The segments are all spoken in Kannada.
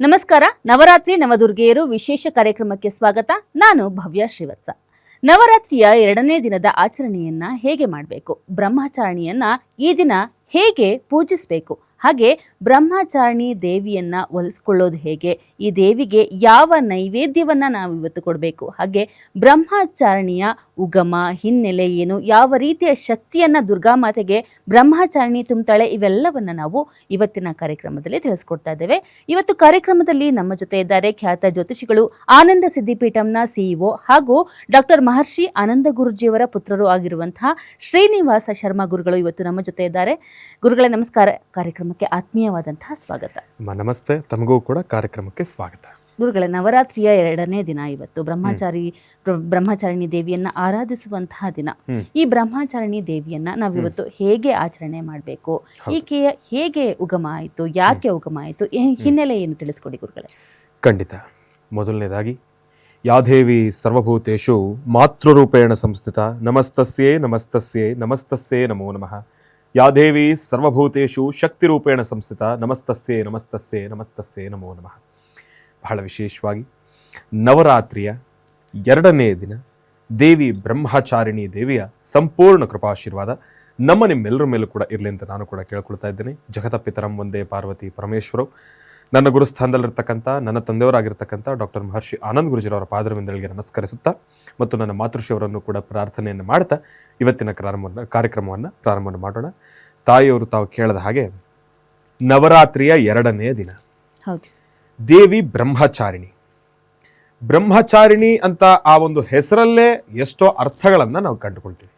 ನಮಸ್ಕಾರ. ನವರಾತ್ರಿ ನವದುರ್ಗೆಯರು ವಿಶೇಷ ಕಾರ್ಯಕ್ರಮಕ್ಕೆ ಸ್ವಾಗತ. ನಾನು ಭವ್ಯ ಶ್ರೀವತ್ಸ. ನವರಾತ್ರಿಯ ಎರಡನೇ ದಿನದ ಆಚರಣೆಯನ್ನ ಹೇಗೆ ಮಾಡಬೇಕು? ಬ್ರಹ್ಮಚಾರಣಿಯನ್ನ ಈ ದಿನ ಹೇಗೆ ಪೂಜಿಸಬೇಕು? ಹಾಗೆ ಬ್ರಹ್ಮಚಾರಣಿ ದೇವಿಯನ್ನ ಒಲಿಸ್ಕೊಳ್ಳೋದು ಹೇಗೆ? ಈ ದೇವಿಗೆ ಯಾವ ನೈವೇದ್ಯವನ್ನ ನಾವು ಇವತ್ತು ಕೊಡಬೇಕು? ಹಾಗೆ ಬ್ರಹ್ಮಚಾರಣಿಯ ಉಗಮ, ಹಿನ್ನೆಲೆ ಏನು? ಯಾವ ರೀತಿಯ ಶಕ್ತಿಯನ್ನ ದುರ್ಗಾ ಮಾತೆಗೆ ಬ್ರಹ್ಮಚಾರಣಿ ತುಂಬುತ್ತಾಳೆ ಇವೆಲ್ಲವನ್ನ ನಾವು ಇವತ್ತಿನ ಕಾರ್ಯಕ್ರಮದಲ್ಲಿ ತಿಳಿಸ್ಕೊಡ್ತಾ ಇದ್ದೇವೆ. ಇವತ್ತು ಕಾರ್ಯಕ್ರಮದಲ್ಲಿ ನಮ್ಮ ಜೊತೆ ಇದ್ದಾರೆ ಖ್ಯಾತ ಜ್ಯೋತಿಷಿಗಳು ಆನಂದ ಸಿದ್ದಿಪೀಠಂನ ಸಿಇಒ ಹಾಗೂ ಡಾಕ್ಟರ್ ಮಹರ್ಷಿ ಆನಂದ ಗುರುಜಿಯವರ ಪುತ್ರರು ಆಗಿರುವಂತಹ ಶ್ರೀನಿವಾಸ ಶರ್ಮಾ ಗುರುಗಳು ಇವತ್ತು ನಮ್ಮ ಜೊತೆ ಇದ್ದಾರೆ. ಗುರುಗಳೇ, ನಮಸ್ಕಾರ. ಕಾರ್ಯಕ್ರಮಕ್ಕೆ ಆತ್ಮೀಯವಾದಂತಹ ಸ್ವಾಗತ. ನಮಸ್ತೆ ತಮಗೂ ಕೂಡ ಕಾರ್ಯಕ್ರಮಕ್ಕೆ ಸ್ವಾಗತ. ಗುರುಗಳೇ ನವರಾತ್ರಿಯ ಎರಡನೇ ದಿನ ಇವತ್ತು. ಬ್ರಹ್ಮಚಾರಿ ಬ್ರ- ಬ್ರಹ್ಮಚಾರಿಣಿ ದೇವಿಯನ್ನ ಆರಾಧಿಸುವಂತಹ ದಿನ. ಈ ಬ್ರಹ್ಮಚಾರಿಣಿ ದೇವಿಯನ್ನ ನಾವಿವತ್ತು ಹೇಗೆ ಆಚರಣೆ ಮಾಡಬೇಕು ಈಕೆಯ ಹೇಗೆ ಉಗಮ ಆಯಿತು ಯಾಕೆ ಉಗಮ ಆಯಿತು ಹಿನ್ನೆಲೆ ಏನು ತಿಳಿಸ್ಕೊಡಿ ಗುರುಗಳೇ? ಖಂಡಿತ. ಮೊದಲನೇದಾಗಿ ಯಾದೇವಿ ಸರ್ವಭೂತೇಶು ಮಾತೃರೂಪೇಣ ಸಂಸ್ಥಿತ. ನಮಸ್ತಸ್ಯೇ ನಮಸ್ತಸ್ಯೇ ನಮಸ್ತಸ್ಯೇ ನಮೋ ನಮಃ. ಯಾದೇವಿ ಸರ್ವಭೂತೇಷು ಶಕ್ತಿರೂಪೇಣ ಸಂಸ್ಥಿತ, ನಮಸ್ತಸ್ಯೇ ನಮಸ್ತಸ್ಯೇ ನಮಸ್ತಸ್ಯೇ ನಮೋ ನಮಃ. ಬಹಳ ವಿಶೇಷವಾಗಿ ನವರಾತ್ರಿಯ ಎರಡನೇ ದಿನ ದೇವಿ ಬ್ರಹ್ಮಚಾರಿಣಿ ದೇವಿಯ ಸಂಪೂರ್ಣ ಕೃಪಾಶೀರ್ವಾದ ನಮ್ಮ ನಿಮ್ಮೆಲ್ಲರ ಮೇಲೂ ಕೂಡ ಇರಲಿ ಅಂತ ನಾನು ಕೂಡ ಕೇಳ್ಕೊಳ್ತಾ ಇದ್ದೇನೆ. ಜಗತಪಿತರಂ ಒಂದೇ ಪಾರ್ವತಿ ಪರಮೇಶ್ವರವು ನನ್ನ ಗುರುಸ್ಥಾನದಲ್ಲಿರ್ತಕ್ಕಂಥ ನನ್ನ ತಂದೆಯವರಾಗಿರ್ತಕ್ಕಂಥ ಡಾಕ್ಟರ್ ಮಹರ್ಷಿ ಆನಂದ್ ಗುರುಜಿರವರ ಪಾದರವಿಂದಳಿಗೆ ನಮಸ್ಕರಿಸುತ್ತಾ ಮತ್ತು ನನ್ನ ಮಾತೃಶಿಯವರನ್ನು ಕೂಡ ಪ್ರಾರ್ಥನೆಯನ್ನು ಮಾಡ್ತಾ ಇವತ್ತಿನ ಪ್ರಾರಂಭವನ್ನು ಕಾರ್ಯಕ್ರಮವನ್ನು ಪ್ರಾರಂಭ ಮಾಡೋಣ. ತಾಯಿಯವರು ತಾವು ಕೇಳದ ಹಾಗೆ ನವರಾತ್ರಿಯ ಎರಡನೇ ದಿನ. ದೇವಿ ಬ್ರಹ್ಮಚಾರಿಣಿ. ಬ್ರಹ್ಮಚಾರಿಣಿ ಅಂತ ಆ ಒಂದು ಹೆಸರಲ್ಲೇ ಎಷ್ಟೋ ಅರ್ಥಗಳನ್ನು ನಾವು ಕಂಡುಕೊಳ್ತೀವಿ.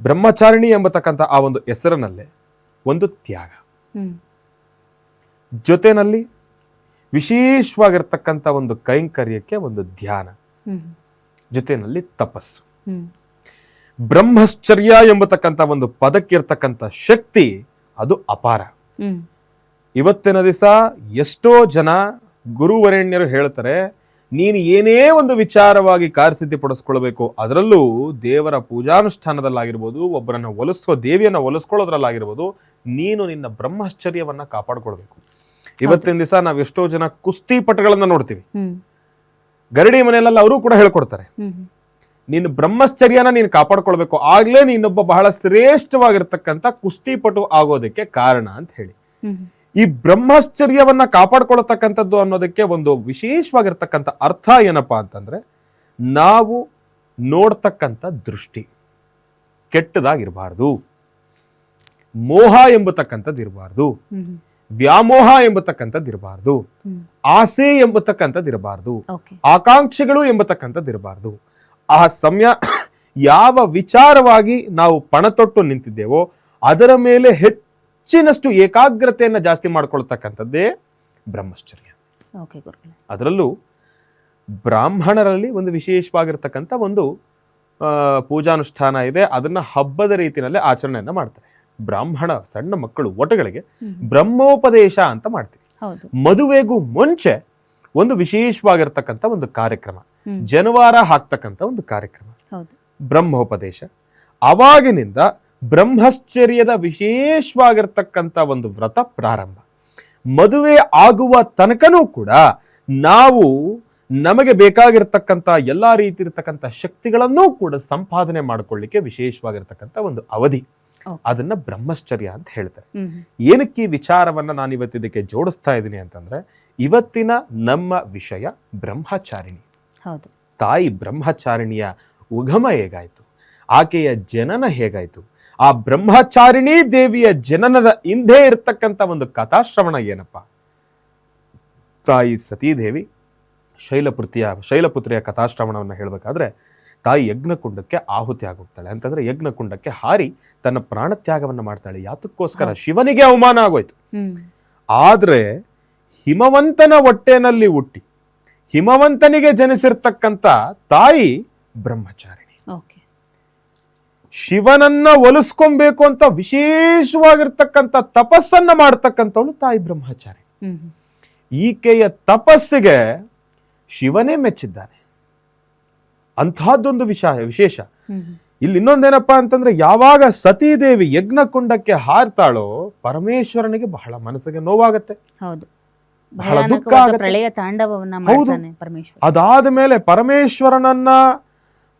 ಬ್ರಹ್ಮಚಾರಿಣಿ ಎಂಬತಕ್ಕಂಥ ಆ ಒಂದು ಹೆಸರಿನಲ್ಲೇ ಒಂದು ತ್ಯಾಗ. ಜೊತೆನಲ್ಲಿ ವಿಶೇಷವಾಗಿರ್ತಕ್ಕಂಥ ಒಂದು ಕೈಂಕರ್ಯಕ್ಕೆ ಒಂದು ಧ್ಯಾನ ಜೊತೆಯಲ್ಲಿ ಜೊತೆನಲ್ಲಿ ತಪಸ್ಸು. ಹ್ಮ್. ಬ್ರಹ್ಮಶ್ಚರ್ಯ ಎಂಬತಕ್ಕಂಥ ಒಂದು ಪದಕ್ಕಿರ್ತಕ್ಕಂಥ ಶಕ್ತಿ ಅದು ಅಪಾರ. ಇವತ್ತಿನ ದಿವಸ ಎಷ್ಟೋ ಜನ ಗುರುವರೆಣ್ಯರು ಹೇಳ್ತಾರೆ ನೀನು ಏನೇ ಒಂದು ವಿಚಾರವಾಗಿ ಕಾರ್ಯಸಿದ್ಧಿ ಪಡಿಸ್ಕೊಳ್ಬೇಕು ಅದರಲ್ಲೂ ದೇವರ ಪೂಜಾನುಷ್ಠಾನದಲ್ಲಾಗಿರ್ಬೋದು ಒಬ್ಬರನ್ನ ಒಲಿಸ್ಕೋ ದೇವಿಯನ್ನ ಒಲಿಸ್ಕೊಳ್ಳೋದ್ರಲ್ಲಾಗಿರ್ಬೋದು ನೀನು ನಿನ್ನ ಬ್ರಹ್ಮಶ್ಚರ್ಯವನ್ನು ಕಾಪಾಡ್ಕೊಳ್ಬೇಕು. ಇವತ್ತಿನ ದಿವಸ ನಾವು ಎಷ್ಟೋ ಜನ ಕುಸ್ತಿ ಪಟಗಳನ್ನ ನೋಡ್ತೀವಿ. ಗರಡಿ ಮನೆಯಲ್ಲೆಲ್ಲ ಅವರು ಕೂಡ ಹೇಳ್ಕೊಡ್ತಾರೆ. ನಿನ್ ಬ್ರಹ್ಮಶ್ಚರ್ಯನ ನೀನು ಕಾಪಾಡ್ಕೊಳ್ಬೇಕು. ಆಗ್ಲೇ ನೀನೊಬ್ಬ ಬಹಳ ಶ್ರೇಷ್ಠವಾಗಿರ್ತಕ್ಕಂಥ ಕುಸ್ತಿಪಟು ಆಗೋದಕ್ಕೆ ಕಾರಣ ಅಂತ ಹೇಳಿ. ಈ ಬ್ರಹ್ಮಶ್ಚರ್ಯವನ್ನ ಕಾಪಾಡ್ಕೊಳ್ತಕ್ಕಂಥದ್ದು ಅನ್ನೋದಕ್ಕೆ ಒಂದು ವಿಶೇಷವಾಗಿರ್ತಕ್ಕಂಥ ಅರ್ಥ ಏನಪ್ಪಾ ಅಂತಂದ್ರೆ ನಾವು ನೋಡ್ತಕ್ಕಂಥ ದೃಷ್ಟಿ ಕೆಟ್ಟದಾಗಿರಬಾರ್ದು. ಮೋಹ ಎಂಬತಕ್ಕಂಥದ್ದು ಇರಬಾರ್ದು ವ್ಯಾಮೋಹ ಎಂಬತಕ್ಕಂಥದ್ದು ಇರಬಾರ್ದು ಆಸೆ ಎಂಬತಕ್ಕಂಥದ್ದು ಇರಬಾರ್ದು ಆಕಾಂಕ್ಷೆಗಳು ಎಂಬತಕ್ಕಂಥದ್ದು ಇರಬಾರ್ದು ಆ ಸಮಯ ಯಾವ ವಿಚಾರವಾಗಿ ನಾವು ಪಣತೊಟ್ಟು ನಿಂತಿದ್ದೇವೋ ಅದರ ಮೇಲೆ ಹೆಚ್ಚಿನಷ್ಟು ಏಕಾಗ್ರತೆಯನ್ನ ಜಾಸ್ತಿ ಮಾಡ್ಕೊಳ್ತಕ್ಕಂಥದ್ದೇ ಬ್ರಹ್ಮಶ್ಚರ್ಯ. ಅದರಲ್ಲೂ ಬ್ರಾಹ್ಮಣರಲ್ಲಿ ಒಂದು ವಿಶೇಷವಾಗಿರ್ತಕ್ಕಂಥ ಒಂದು ಪೂಜಾನುಷ್ಠಾನ ಇದೆ. ಅದನ್ನ ಹಬ್ಬದ ರೀತಿಯಲ್ಲಿ ಆಚರಣೆಯನ್ನ ಮಾಡ್ತಾರೆ. ಬ್ರಾಹ್ಮಣ ಸಣ್ಣ ಮಕ್ಕಳು ಒಟಗಳಿಗೆ ಬ್ರಹ್ಮೋಪದೇಶ ಅಂತ ಮಾಡ್ತೀವಿ. ಮದುವೆಗೂ ಮುಂಚೆ ಒಂದು ವಿಶೇಷವಾಗಿರ್ತಕ್ಕಂಥ ಒಂದು ಕಾರ್ಯಕ್ರಮ. ಜನವಾರ ಹಾಕ್ತಕ್ಕಂಥ ಒಂದು ಕಾರ್ಯಕ್ರಮ. ಬ್ರಹ್ಮೋಪದೇಶ. ಅವಾಗಿನಿಂದ ಬ್ರಹ್ಮಶ್ಚರ್ಯದ ವಿಶೇಷವಾಗಿರ್ತಕ್ಕಂಥ ಒಂದು ವ್ರತ ಪ್ರಾರಂಭ. ಮದುವೆ ಆಗುವ ತನಕನೂ ಕೂಡ ನಾವು ನಮಗೆ ಬೇಕಾಗಿರ್ತಕ್ಕಂಥ ಎಲ್ಲಾ ರೀತಿ ಇರತಕ್ಕಂಥ ಶಕ್ತಿಗಳನ್ನೂ ಕೂಡ ಸಂಪಾದನೆ ಮಾಡಿಕೊಳ್ಳಿಕ್ಕೆ ವಿಶೇಷವಾಗಿರ್ತಕ್ಕಂಥ ಒಂದು ಅವಧಿ. ಅದನ್ನ ಬ್ರಹ್ಮಶ್ಚರ್ಯ ಅಂತ ಹೇಳ್ತಾರೆ. ಏನಕ್ಕೆ ಈ ವಿಚಾರವನ್ನ ನಾನು ಇವತ್ತು ಇದಕ್ಕೆ ಜೋಡಿಸ್ತಾ ಇದ್ದೀನಿ ಅಂತಂದ್ರೆ ಇವತ್ತಿನ ನಮ್ಮ ವಿಷಯ ಬ್ರಹ್ಮಚಾರಿಣಿ. ತಾಯಿ ಬ್ರಹ್ಮಚಾರಿಣಿಯ ಉಗಮ ಹೇಗಾಯ್ತು? ಆಕೆಯ ಜನನ ಹೇಗಾಯ್ತು? ಆ ಬ್ರಹ್ಮಚಾರಿಣಿ ದೇವಿಯ ಜನನದ ಹಿಂದೆ ಇರತಕ್ಕಂತ ಒಂದು ಕಥಾಶ್ರವಣ ಏನಪ್ಪ? ತಾಯಿ ಸತೀದೇವಿ ಶೈಲಪುತ್ರಿಯ ಶೈಲಪುತ್ರಿಯ ಕಥಾಶ್ರವಣವನ್ನು ಹೇಳಬೇಕಾದ್ರೆ ತಾಯಿ ಯಜ್ಞಕುಂಡಕ್ಕೆ ಆಹುತಿ ಆಗೋಗ್ತಾಳೆ. ಅಂತಂದ್ರೆ ಯಜ್ಞಕುಂಡಕ್ಕೆ ಹಾರಿ ತನ್ನ ಪ್ರಾಣತ್ಯಾಗವನ್ನು ಮಾಡ್ತಾಳೆ. ಯಾತಕ್ಕೋಸ್ಕರ ಶಿವನಿಗೆ ಅವಮಾನ ಆಗೋಯ್ತು. ಆದ್ರೆ ಹಿಮವಂತನ ಹೊಟ್ಟೆನಲ್ಲಿ ಹುಟ್ಟಿ ಹಿಮವಂತನಿಗೆ ಜನಿಸಿರ್ತಕ್ಕಂಥ ತಾಯಿ ಬ್ರಹ್ಮಚಾರಿಣಿ. ಶಿವನನ್ನ ಒಲಿಸ್ಕೊಬೇಕು ಅಂತ ವಿಶೇಷವಾಗಿರ್ತಕ್ಕಂಥ ತಪಸ್ಸನ್ನ ಮಾಡ್ತಕ್ಕಂಥವಳು ತಾಯಿ ಬ್ರಹ್ಮಚಾರಿ ಹ್ಮ್ ಹ್ಮ್. ಈಕೆಯ ತಪಸ್ಸಿಗೆ ಶಿವನೇ ಮೆಚ್ಚಿದ್ದಾನೆ. ಅಂತಹದ್ದೊಂದು ವಿಷಯ ವಿಶೇಷ. ಇಲ್ಲಿ ಇನ್ನೊಂದೇನಪ್ಪಾ ಅಂತಂದ್ರೆ ಯಾವಾಗ ಸತೀದೇವಿ ಯಜ್ಞಕುಂಡಕ್ಕೆ ಹಾರ್ತಾಳೋ ಪರಮೇಶ್ವರನಿಗೆ ಬಹಳ ಮನಸ್ಸಿಗೆ ನೋವಾಗತ್ತೆ. ಹೌದು. ಬಹಳ ದುಃಖ ಪ್ರಳಯ ತಾಂಡವವನ್ನ ಅದಾದ ಮೇಲೆ ಪರಮೇಶ್ವರನನ್ನ